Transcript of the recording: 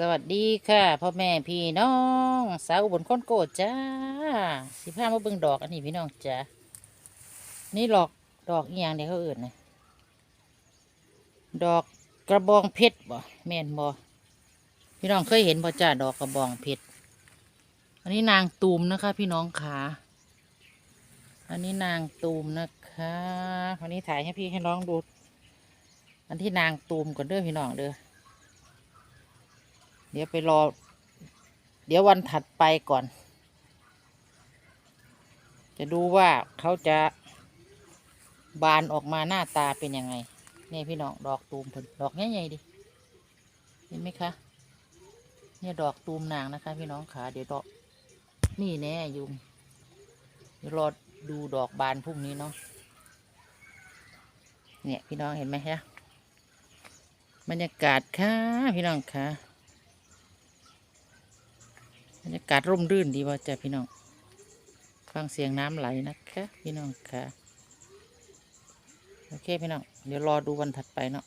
สวัสดีค่ะพ่อแม่พี่น้องสาวอุบลค้นโกดจ้าสิพามาเบิ่งดอกอันนี้พี่น้องจ้านี่ดอกดอกอีหยังเดี๋ยวเขาเอื่นนะดอกกระบองเพชรบ่แม่นบ่พี่น้องเคยเห็นบ่จ้าดอกกระบองเพชรอันนี้นางตูมนะคะ พี่น้องขาอันนี้นางตูมนะคะวันนี้ถ่ายให้พี่ให้น้องดู อันที่นางตูมก่อนเด้อพี่น้องเด้อ ดี๋ยวไปรอ เดี๋ยววันถัดไปก่อน จะดูว่าเขาจะบานออกมาหน้าตาเป็นยังไง นี่พี่น้องดอกตูมเพิ่นดอกใหญ่ๆดิ เห็นไหมคะ เนี่ยดอกตูมนางนะคะ พี่น้องขาเดี๋ยวดอก นี่แน่ยุงเดี๋ยวรอดูดอกบานพรุ่งนี้เนาะ เนี่ยพี่น้องเห็นไหมฮะบรรยากาศค่ะพี่น้องค่ะ รรยากาศร่มรื่นดีว่าจ้ะพี่น้อง ฟังเสียงน้ำไหลนะคะ พี่น้องค่ะ โอเคพี่น้อง เดี๋ยวรอดูวันถัดไปเนาะ